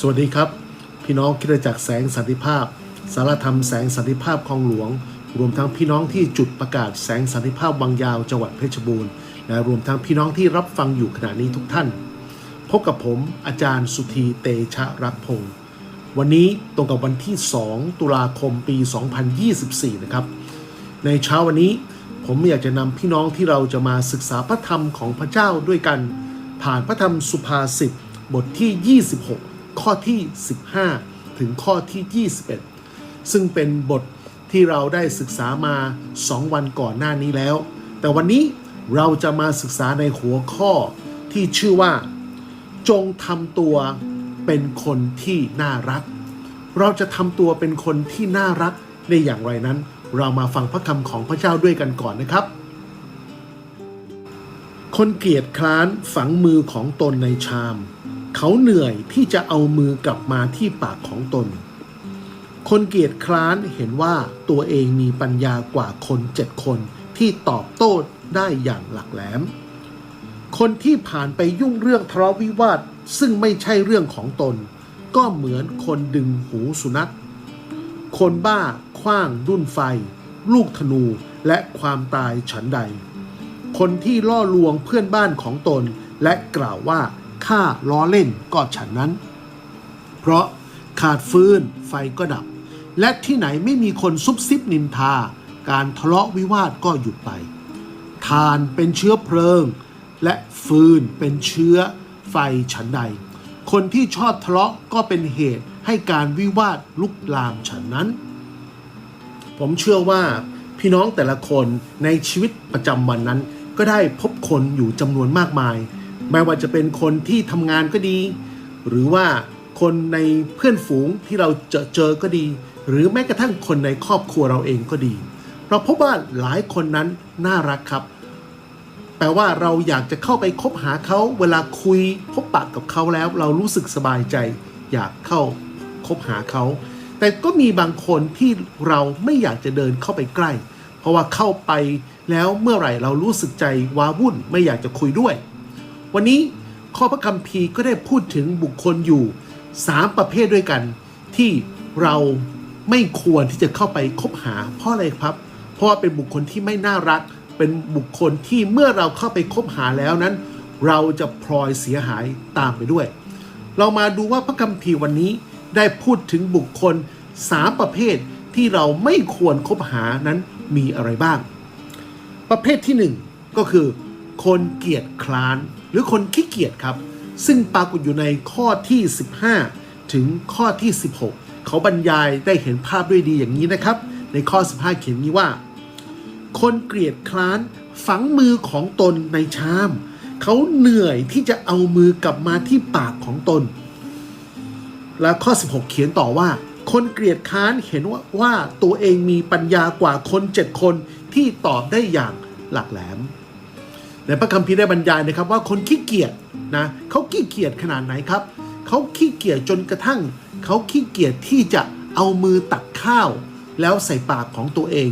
สวัสดีครับ พี่น้องคิดจักแสงสันติภาพ สารธรรมแสงสันติภาพคลองหลวง รวมทั้งพี่น้องที่จุดประกาศแสงสันติภาพวังยาวจังหวัดเพชรบูรณ์และรวมทั้งพี่น้องที่รับฟังอยู่ขณะนี้ทุกท่าน พบกับผมอาจารย์สุธีเตชะรักพงศ์วันนี้ตรงกับวันที่ 2 ตุลาคมปี 2024 นะครับ ในเช้าวันนี้ผมอยากจะนำพี่น้องที่เราจะมาศึกษาพระธรรมของพระเจ้าด้วยกัน ผ่านพระธรรมสุภาษิตบทที่ 26 ข้อที่ 15 ถึงข้อที่ 21 ซึ่งเป็นบทที่เราได้ศึกษามา 2 วันก่อนหน้านี้แล้ว แต่วันนี้เราจะมาศึกษาในหัวข้อที่ชื่อว่า จงทำตัวเป็นคนที่น่ารัก เราจะทำตัวเป็นคนที่น่ารักได้อย่างไรนั้น เรามาฟังพระคำของพระเจ้าด้วยกันก่อนนะครับ คนเกลียดคร้านฝังมือของตนในชาม เขาเหนื่อยที่จะเอามือกลับมาที่ปากของตน คนเกียดคร้านเห็นว่าตัวเองมีปัญญากว่าคนเจ็ดคนที่ตอบโต้ได้อย่างหลักแหลม คนที่ผ่านไปยุ่งเรื่องทะเลาะวิวาทซึ่งไม่ใช่เรื่องของตน ก็เหมือนคนดึงหูสุนัข คนบ้าคว้างดุ้นไฟ ลูกธนูและความตายฉันใด คนที่ล่อลวงเพื่อนบ้านของตนและกล่าวว่า ข้าล้อเล่นก็ฉันนั้น เพราะขาดฟืนไฟก็ดับ และที่ไหนไม่มีคนซุบซิบนินทา การทะเลาะวิวาทก็หยุดไปทานเป็นเชื้อเพลิง และฟืนเป็นเชื้อไฟฉันใด คนที่ชอบทะเลาะก็เป็นเหตุให้การวิวาทลุกลามฉันนั้น ผมเชื่อว่าพี่น้องแต่ละคนในชีวิตประจำวันนั้น ก็ได้พบคนอยู่จำนวนมากมาย ไม่ว่าจะเป็นคนที่ทำงานก็ดี หรือว่าคนในเพื่อนฝูงที่เราเจอเจอก็ดี หรือแม้กระทั่งคนในครอบครัวเราเองก็ดี เราพบว่าหลายคนนั้นน่ารักครับ แปลว่าเราอยากจะเข้าไปคบหาเขาเวลาคุยพบปะกับเขาแล้ว เรารู้สึกสบายใจ อยากเข้าคบหาเขา แต่ก็มีบางคนที่เราไม่อยากจะเดินเข้าไปใกล้ เพราะว่าเข้าไปแล้วเมื่อไหร่เรารู้สึกใจว้าวุ่นไม่อยากจะคุยด้วย วันนี้ข้อพระคัมภีร์ก็ได้พูดถึงบุคคลอยู่ 3 ประเภทด้วยกัน ที่เราไม่ควรที่จะเข้าไปคบหา เพราะอะไรครับ เพราะว่าเป็นบุคคลที่ไม่น่ารัก เป็นบุคคลที่เมื่อเราเข้าไปคบหาแล้วนั้น เราจะพลอยเสียหายตามไปด้วย เรามาดูว่าพระคัมภีร์วันนี้ได้พูดถึงบุคคล 3 ประเภทที่เราไม่ควรคบหานั้นมีอะไรบ้าง ประเภทที่ 1 ก็คือ คนเกียจคร้าน รือคนขี้เกียจครับ ซึ่งปรากฏอยู่ในข้อที่ 15 ถึงข้อที่ 16 เขาบรรยายได้เห็นภาพด้วยดีอย่างนี้นะครับ ในข้อ 15 เขียนนี้ว่า คนเกลียดคร้านฝังมือของตนในชาม เขาเหนื่อยที่จะเอามือกลับมาที่ปากของตน และข้อ 16 เขียนต่อว่า คนเกลียดค้านเห็นว่าว่าตัวเองมีปัญญากว่าคนเจ็ดคนที่ตอบได้อย่างหลักแหลม ในพระคัมภีร์ได้บรรยายนะครับว่าคนขี้เกียจนะเขาขี้เกียจขนาดไหนครับเขาขี้เกียจจนกระทั่งเขาขี้เกียจที่จะเอามือตักข้าว แล้วใส่ปากของตัวเอง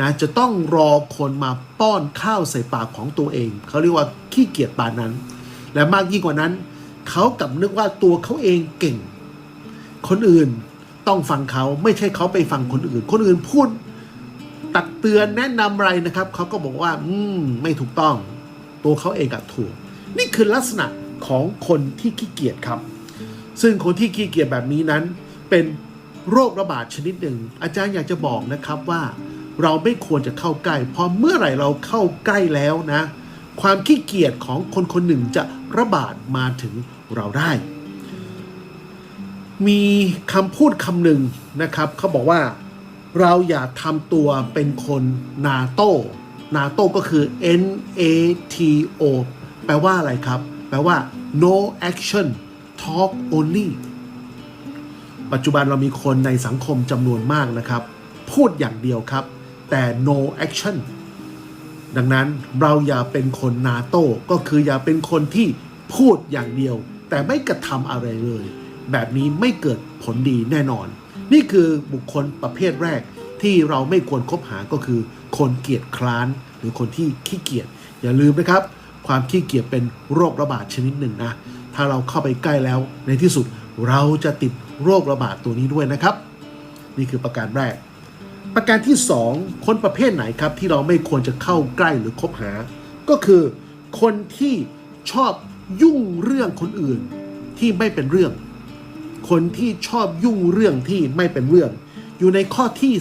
นะจะต้องรอคนมาป้อนข้าวใส่ปากของตัวเอง เขาเรียกว่าขี้เกียจปานนั้น และมากยิ่งกว่านั้น เขากลับนึกว่าตัวเขาเองเก่ง คนอื่นต้องฟังเขาไม่ใช่เขาไปฟังคนอื่น คนอื่นพูดตักเตือนแนะนำอะไรนะครับ เขาก็บอกว่า อืม ไม่ถูกต้อง ตัวเขาเองกับถูก นี่คือลักษณะของคนที่ขี้เกียจครับ ซึ่งคนที่ขี้เกียจแบบนี้นั้น เป็นโรคระบาดชนิดหนึ่ง อาจารย์อยากจะบอกนะครับว่า เราไม่ควรจะเข้าใกล้เพราะเมื่อไหร่เราเข้าใกล้แล้วนะ ความขี้เกียจของคนคนหนึ่งจะระบาดมาถึงเราได้ มีคำพูดคำหนึ่งนะครับเขาบอกว่าเราอย่าทำตัวเป็นคนนาโต้ นาโต้ก็คือ N A T O แปลว่าอะไรครับ แปลว่า no action talk only ปัจจุบันเรามีคนในสังคมจำนวนมากนะครับ พูดอย่างเดียวครับ แต่ no action ดังนั้นเราอย่าเป็นคนนาโต้ก็คืออย่าเป็นคนที่พูดอย่างเดียว แต่ไม่กระทำอะไรเลย แบบนี้ไม่เกิดผลดีแน่นอน นี่คือบุคคลประเภทแรก ที่เราไม่ควรคบหาก็คือ คนเกียจคร้านหรือคนที่ขี้เกียจอย่าลืมนะครับ ความขี้เกียจเป็นโรคระบาดชนิดหนึ่งนะถ้าเราเข้าไปใกล้แล้วในที่สุดเราจะติดโรคระบาดตัวนี้ด้วยนะครับ นี่คือประการแรก ประการที่ 2 คนประเภทไหนครับที่เราไม่ควรจะเข้าใกล้หรือคบหา ก็คือคนที่ชอบยุ่งเรื่องคนอื่นที่ไม่เป็นเรื่อง คนที่ชอบยุ่งเรื่องที่ไม่เป็นเรื่อง อยู่ในข้อที่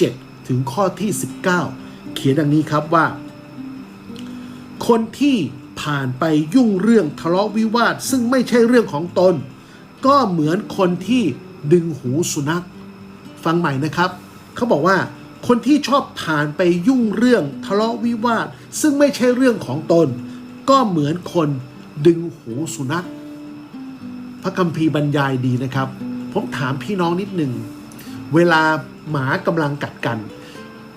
17 ถึงข้อที่ 19 เขียนดังนี้ครับว่า คนที่ผ่านไปยุ่งเรื่องทะเลาะวิวาทซึ่งไม่ใช่เรื่องของตน ก็เหมือนคนที่ดึงหูสุนัข ฟังใหม่นะครับ เขาบอกว่า คนที่ชอบผ่านไปยุ่งเรื่องทะเลาะวิวาทซึ่งไม่ใช่เรื่องของตน ก็เหมือนคนดึงหูสุนัข พระคัมภีร์บรรยายดีนะครับ ผมถามพี่น้องนิดหนึ่ง เวลาหมากำลังกัดกัน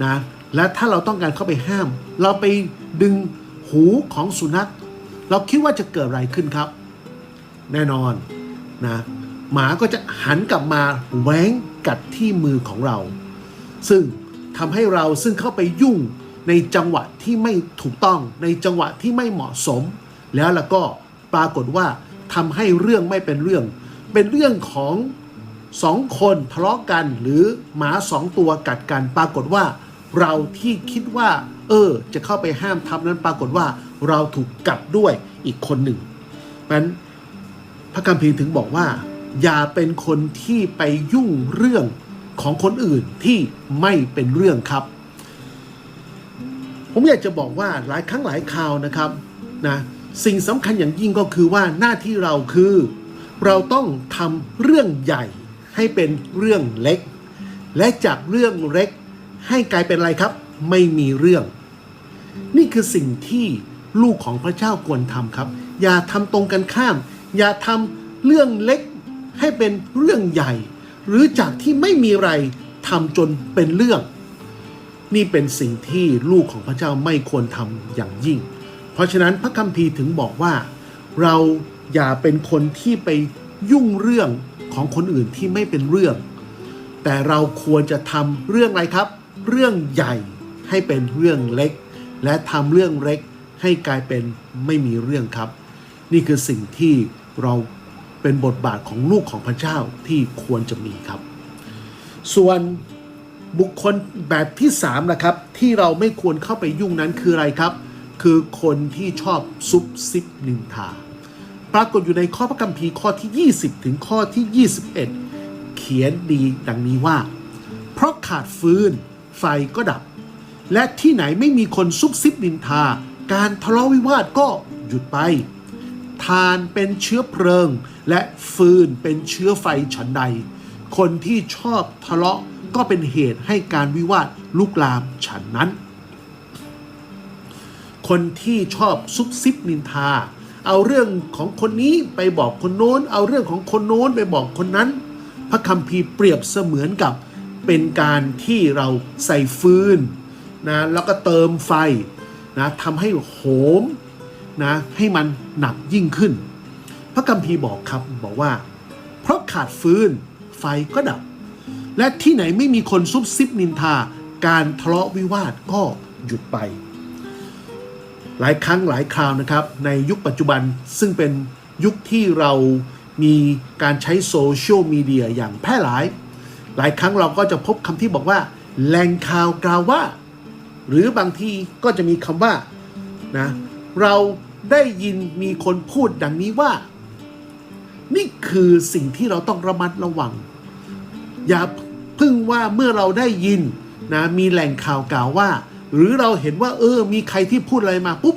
นะและถ้าเราต้องการเข้าไปห้าม เราไปดึงหูของสุนัข เราคิดว่าจะเกิดอะไรขึ้นครับ แน่นอนนะหมาก็จะหันกลับมาแหวงกัดที่มือของเรา ซึ่งทำให้เราซึ่งเข้าไปยุ่งในจังหวะที่ไม่ถูกต้องในจังหวะที่ไม่เหมาะสม แล้วแล้วก็ปรากฏว่าทำให้เรื่องไม่เป็นเรื่อง เป็นเรื่องของ สองคนทะเลาะกันหรือหมาสองตัวกัดกันปรากฏว่า เราที่คิดว่า เออ จะเข้าไปห้ามทำนั้นปรากฏว่าเราถูกกัดด้วยอีกคนหนึ่งนั้นพระคัมภีร์ถึงบอกว่า อย่าเป็นคนที่ไปยุ่งเรื่องของคนอื่นที่ไม่เป็นเรื่องครับ ผมอยากจะบอกว่าหลายครั้งหลายคราวนะครับนะสิ่งสำคัญอย่างยิ่งก็คือว่าหน้าที่เราคือ เราต้องทำเรื่องใหญ่ ให้เป็นเรื่องเล็ก และจากเรื่องเล็ก ให้กลายเป็นอะไรครับ ไม่มีเรื่อง นี่คือสิ่งที่ลูกของพระเจ้าควรทำครับ อย่าทำตรงกันข้าม อย่าทำเรื่องเล็ก ให้เป็นเรื่องใหญ่ หรือจากที่ไม่มีอะไรทำจนเป็นเรื่อง นี่เป็นสิ่งที่ลูกของพระเจ้าไม่ควรทำอย่างยิ่ง เพราะฉะนั้นพระคัมภีร์ถึงบอกว่า เราอย่าเป็นคนที่ไปยุ่งเรื่อง ของคนอื่นที่ไม่เป็นเรื่อง แต่เราควรจะทำเรื่องอะไรครับ เรื่องใหญ่ให้เป็นเรื่องเล็ก และทำเรื่องเล็กให้กลายเป็นไม่มีเรื่องครับ นี่คือสิ่งที่เราเป็นบทบาทของลูกของพระเจ้าที่ควรจะมีครับ ส่วนบุคคลแบบที่3นะครับ ที่เราไม่ควรเข้าไปยุ่งนั้นคืออะไรครับ คือคนที่ชอบซุบซิบนินทา ปรากฏอยู่ในข้อพระคัมภีร์ข้อที่ 20 ถึงข้อที่ 21 เขียนดีดังนี้ว่า เพราะขาดฟืนไฟก็ดับ และที่ไหนไม่มีคนซุบซิบนินทา การทะเลาะวิวาทก็หยุดไป ทานเป็นเชื้อเพลิง และฟืนเป็นเชื้อไฟฉันใด คนที่ชอบทะเลาะก็เป็นเหตุให้การวิวาทลุกลามฉันนั้น คนที่ชอบซุบซิบนินทา เอาเรื่องของคนนี้ไปบอกคนโน้น เอาเรื่องของคนโน้นไปบอกคนนั้น พระคัมภีร์เปรียบเสมือนกับเป็นการที่เราใส่ฟืนนะแล้วก็เติมไฟนะทำให้โหมนะให้มันหนักยิ่งขึ้น พระคัมภีร์บอกครับบอกว่า เพราะขาดฟืนไฟก็ดับ และที่ไหนไม่มีคนซุบซิบนินทา การทะเลาะวิวาทก็หยุดไป หลายครั้งหลายคราวนะครับ ในยุคปัจจุบันซึ่งเป็นยุคที่เรามีการใช้โซเชียลมีเดียอย่างแพร่หลาย หลายครั้งเราก็จะพบคำที่บอกว่าแหล่งข่าวกล่าวว่า หรือบางทีก็จะมีคำว่านะเราได้ยินมีคนพูดดังนี้ว่า นี่คือสิ่งที่เราต้องระมัดระวัง อย่าพึ่งว่าเมื่อเราได้ยินนะมีแหล่งข่าวกล่าวว่า หรือเราเห็นว่าเออ มีใครที่พูดอะไรมาปุ๊บ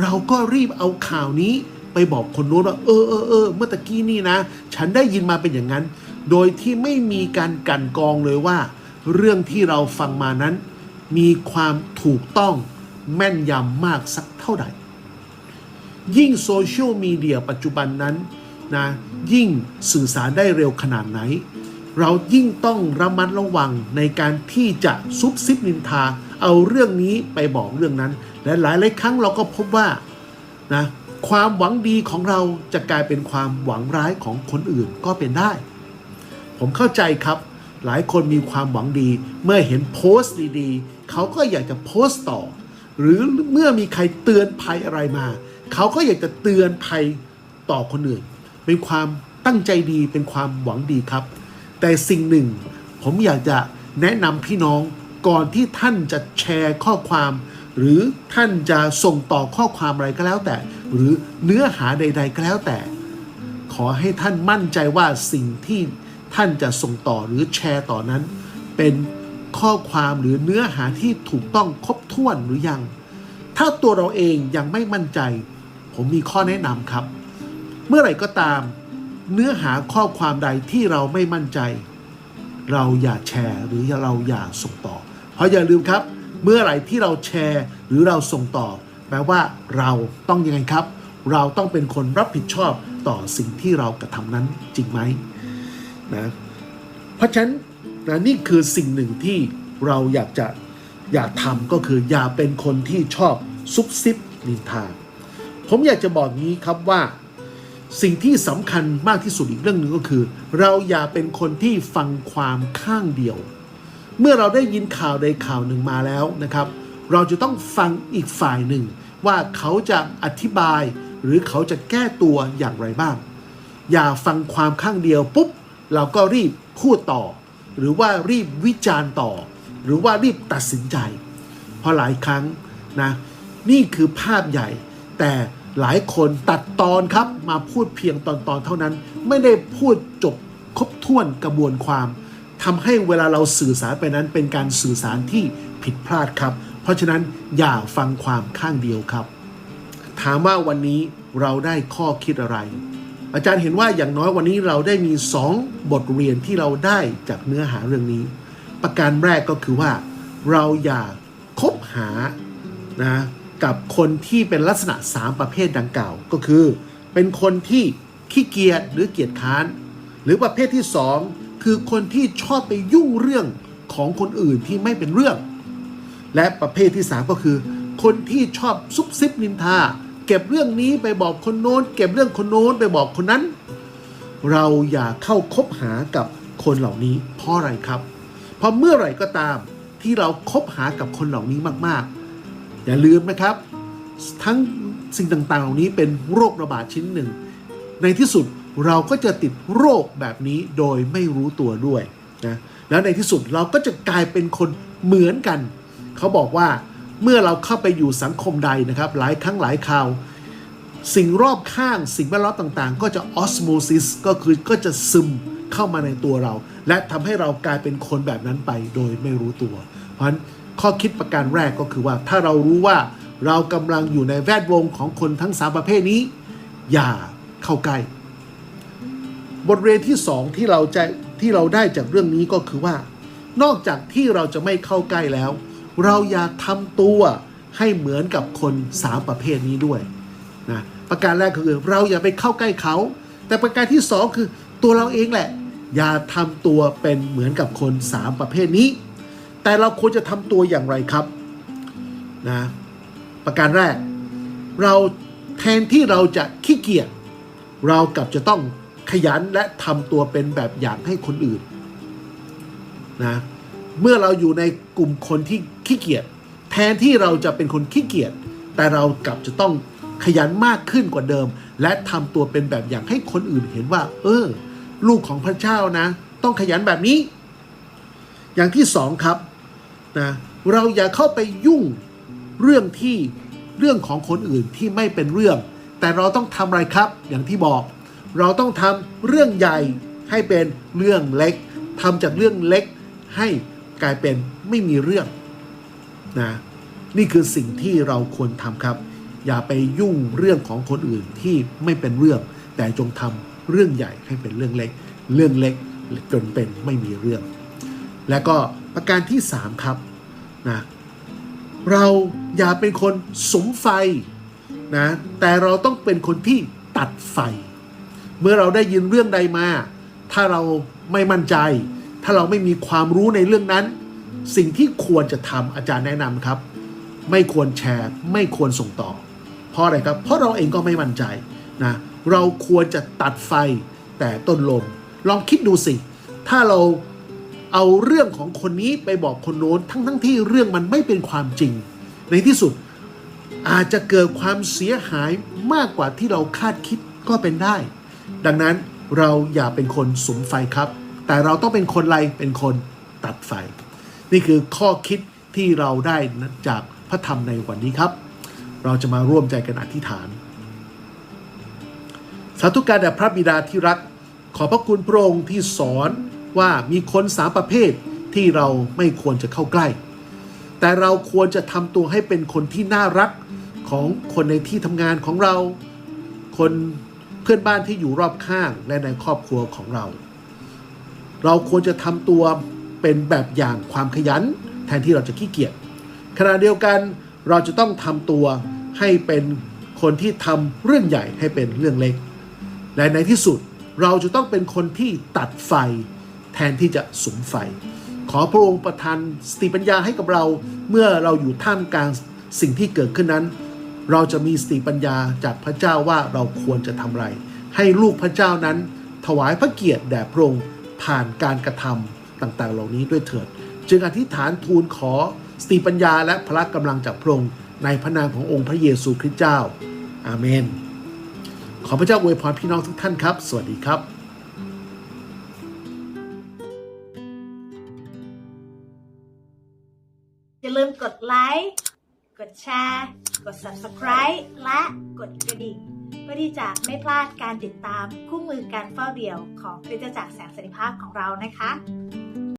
เราก็รีบเอาข่าวนี้ไปบอกคนโน้นว่า เออเออเออเมื่อตะกี้นี่นะ ฉันได้ยินมาเป็นอย่างนั้น โดยที่ไม่มีการกันกรองเลยว่า เรื่องที่เราฟังมานั้น มีความถูกต้องแม่นยำมากสักเท่าไหร่ ยิ่งโซเชียลมีเดียปัจจุบันนั้นนะยิ่งสื่อสารได้เร็วขนาดไหน เรายิ่งต้องระมัดระวังในการที่จะซุบซิบนินทา เอาเรื่องนี้ไปบอกเรื่องนั้น และหลายหลายครั้งเราก็พบว่านะความหวังดีของเราจะกลายเป็นความหวังร้ายของคนอื่นก็เป็นได้ ผมเข้าใจครับ หลายคนมีความหวังดี เมื่อเห็นโพสต์ดีๆ เขาก็อยากจะโพสต์ต่อ หรือเมื่อมีใครเตือนภัยอะไรมา เขาก็อยากจะเตือนภัยต่อคนอื่น เป็นความตั้งใจดีเป็นความหวังดีครับ แต่สิ่งหนึ่ง ผมอยากจะแนะนำพี่น้อง ก่อนที่ท่านจะแชร์ข้อความ หรือท่านจะส่งต่อข้อความอะไรก็แล้วแต่ หรือเนื้อหาใด ๆ ก็แล้วแต่ ขอให้ท่านมั่นใจว่าสิ่งที่ท่านจะส่งต่อหรือแชร์ต่อนั้น เป็นข้อความหรือเนื้อหาที่ถูกต้องครบถ้วนหรือยัง ถ้าตัวเราเองยังไม่มั่นใจ ผมมีข้อแนะนำครับ เมื่อไหร่ก็ตาม เนื้อหาข้อความใดที่เราไม่มั่นใจ เราอย่าแชร์หรือเราอย่าส่งต่อ ราะอย่าลืมครับ เมื่อไหร่ที่เราแชร์หรือเราส่งต่อ แปลว่าเราต้องยังไงครับ เราต้องเป็นคนรับผิดชอบต่อสิ่งที่เรากระทำนั้นจริงไหมนะเพราะฉะนั้นนะนี่คือสิ่งหนึ่งที่เราอยากจะอยากทำก็คืออย่าเป็นคนที่ชอบซุบซิบนินทาผมอยากจะบอกงี้ครับว่าสิ่งที่สำคัญมากที่สุดอีกเรื่องหนึ่งก็คือ เราอย่าเป็นคนที่ฟังความข้างเดียว เมื่อเราได้ยินข่าวใดข่าวหนึ่งมาแล้วนะครับ เราจะต้องฟังอีกฝ่ายหนึ่ง ว่าเขาจะอธิบาย หรือเขาจะแก้ตัวอย่างไรบ้าง อย่าฟังความข้างเดียวปุ๊บเราก็รีบพูดต่อ หรือว่ารีบวิจารณ์ต่อ หรือว่ารีบตัดสินใจ เพราะหลายครั้งนะนี่คือภาพใหญ่ แต่หลายคนตัดตอนครับมาพูดเพียงตอนตอนๆเท่านั้น ไม่ได้พูดจบครบถ้วนกระบวนความ ทำให้เวลาเราสื่อสารไปนั้นเป็นการสื่อสารที่ผิดพลาดครับ เพราะฉะนั้นอย่าฟังความข้างเดียวครับ ถามว่าวันนี้เราได้ข้อคิดอะไร อาจารย์เห็นว่าอย่างน้อยวันนี้เราได้มี 2 บทเรียนที่เราได้จากเนื้อหาเรื่องนี้ ประการแรกก็คือว่า เราอย่าคบหานะกับคนที่เป็นลักษณะ 3 ประเภทดังกล่าวก็คือ เป็นคนที่ขี้เกียจหรือเกียจค้าน หรือประเภทที่ 2 คือคนที่ชอบไปยุ่งเรื่องของคนอื่นที่ไม่เป็นเรื่อง และประเภทที่ 3 ก็คือ คนที่ชอบซุบซิบนินทา เก็บเรื่องนี้ไปบอกคนโน้น เก็บเรื่องคนโน้นไปบอกคนนั้น เราอย่าเข้าคบหากับคนเหล่านี้เพราะอะไรครับ เพราะเมื่อไหร่ก็ตามที่เราคบหากับคนเหล่านี้มากๆ อย่าลืมนะครับ ทั้งสิ่งต่างๆ เหล่านี้เป็นโรคระบาดชิ้นหนึ่ง ในที่สุด เราก็จะติดโรคแบบนี้โดยไม่รู้ตัวด้วยนะแล้วในที่สุดเราก็จะกลายเป็นคนเหมือนกัน เขาบอกว่าเมื่อเราเข้าไปอยู่สังคมใดนะครับ หลายครั้งหลายคราว สิ่งรอบข้างสิ่งแวดล้อมต่างๆ ก็จะออสโมซิสก็คือก็จะซึมเข้ามาในตัวเรา และทำให้เรากลายเป็นคนแบบนั้นไปโดยไม่รู้ตัว เพราะฉะนั้นข้อคิดประการแรกก็คือว่าถ้าเรารู้ว่าเรากำลังอยู่ในแวดวงของคนทั้งสามประเภทนี้ อย่าเข้าใกล้ บทเรียนที่สองที่เราจะที่เราได้จากเรื่องนี้ก็คือว่า นอกจากที่เราจะไม่เข้าใกล้แล้ว เราอย่าทำตัวให้เหมือนกับคนสามประเภทนี้ด้วยนะประการแรกคือเราอย่าไปเข้าใกล้เขา แต่ประการที่สองคือตัวเราเองแหละ อย่าทำตัวเป็นเหมือนกับคนสามประเภทนี้ แต่เราควรจะทำตัวอย่างไรครับนะประการแรก เราแทนที่เราจะขี้เกียจเรากลับจะต้อง ขยันและทำตัวเป็นแบบอย่างให้คนอื่นนะเมื่อเราอยู่ในกลุ่มคนที่ขี้เกียจแทนที่เราจะเป็นคนขี้เกียจแต่เรากลับจะต้องขยันมากขึ้นกว่าเดิม และทำตัวเป็นแบบอย่างให้คนอื่นเห็นว่า เออ ลูกของพระเจ้านะ ต้องขยันแบบนี้ อย่างที่สองครับนะเราอย่าเข้าไปยุ่งเรื่องที่เรื่องของคนอื่นที่ไม่เป็นเรื่อง แต่เราต้องทำอะไรครับ อย่างที่บอก เราต้องทำเรื่องใหญ่ให้เป็นเรื่องเล็กทำจากเรื่องเล็กให้กลายเป็นไม่มีเรื่องนะนี่คือสิ่งที่เราควรทำครับ อย่าไปยุ่งเรื่องของคนอื่นที่ไม่เป็นเรื่อง แต่จงทำเรื่องใหญ่ให้เป็นเรื่องเล็ก เรื่องเล็กจนเป็นไม่มีเรื่อง และก็ประการที่ 3 ครับนะเราอย่าเป็นคนสมไฟนะแต่เราต้องเป็นคนที่ตัดไฟ เมื่อเราได้ยินเรื่องใดมา ถ้าเราไม่มั่นใจ ถ้าเราไม่มีความรู้ในเรื่องนั้น สิ่งที่ควรจะทำอาจารย์แนะนำครับ ไม่ควรแชร์ ไม่ควรส่งต่อ เพราะอะไรครับ เพราะเราเองก็ไม่มั่นใจนะเราควรจะตัดไฟแต่ต้นลม ลองคิดดูสิ ถ้าเราเอาเรื่องของคนนี้ไปบอกคนโน้นทั้งทั้งที่เรื่องมันไม่เป็นความจริง ในที่สุดอาจจะเกิดความเสียหายมากกว่าที่เราคาดคิดก็เป็นได้ ดังนั้นเราอย่าเป็นคนสุมไฟครับ แต่เราต้องเป็นคนไรเป็นคนตัดไฟ นี่คือข้อคิดที่เราได้จากพระธรรมในวันนี้ครับ เราจะมาร่วมใจกันอธิษฐาน สาธุการแด่พระบิดาที่รัก ขอพระคุณพระองค์ที่สอนว่ามีคนสามประเภทที่เราไม่ควรจะเข้าใกล้ แต่เราควรจะทำตัวให้เป็นคนที่น่ารักของคนในที่ทำงานของเรา คน เพื่อนบ้านที่อยู่รอบข้างและในครอบครัวของเรา เราควรจะทำตัวเป็นแบบอย่างความขยัน แทนที่เราจะขี้เกียจขณะเดียวกันเราจะต้องทำตัวให้เป็นคนที่ทำเรื่องใหญ่ให้เป็นเรื่องเล็ก และในที่สุดเราจะต้องเป็นคนที่ตัดไฟ แทนที่จะสุมไฟ ขอพระองค์ประทานสติปัญญาให้กับเราเมื่อเราอยู่ท่ามกลางสิ่งที่เกิดขึ้นนั้น เราจะมีสติปัญญาจากพระเจ้าว่าเราควรจะทำไร ให้ลูกพระเจ้านั้น ถวายพระเกียรติแด่พระองค์ผ่านการกระทำต่างๆ เหล่านี้ด้วยเถิด จึงอธิษฐานทูลขอสติปัญญาและพละกำลังจากพระองค์ในพระนามขององค์พระเยซูคริสต์เจ้า อาเมน ขอพระเจ้าอวยพรพี่น้องทุกท่านครับ สวัสดีครับอย่าลืมกดไลค์ กดแชร์ กด subscribe และกดกระดิ่งเพื่อที่จะไม่พลาดการติดตามคู่มือการเฝ้าเดี่ยวของคริสตจักรแสงสันติภาพของเรานะคะ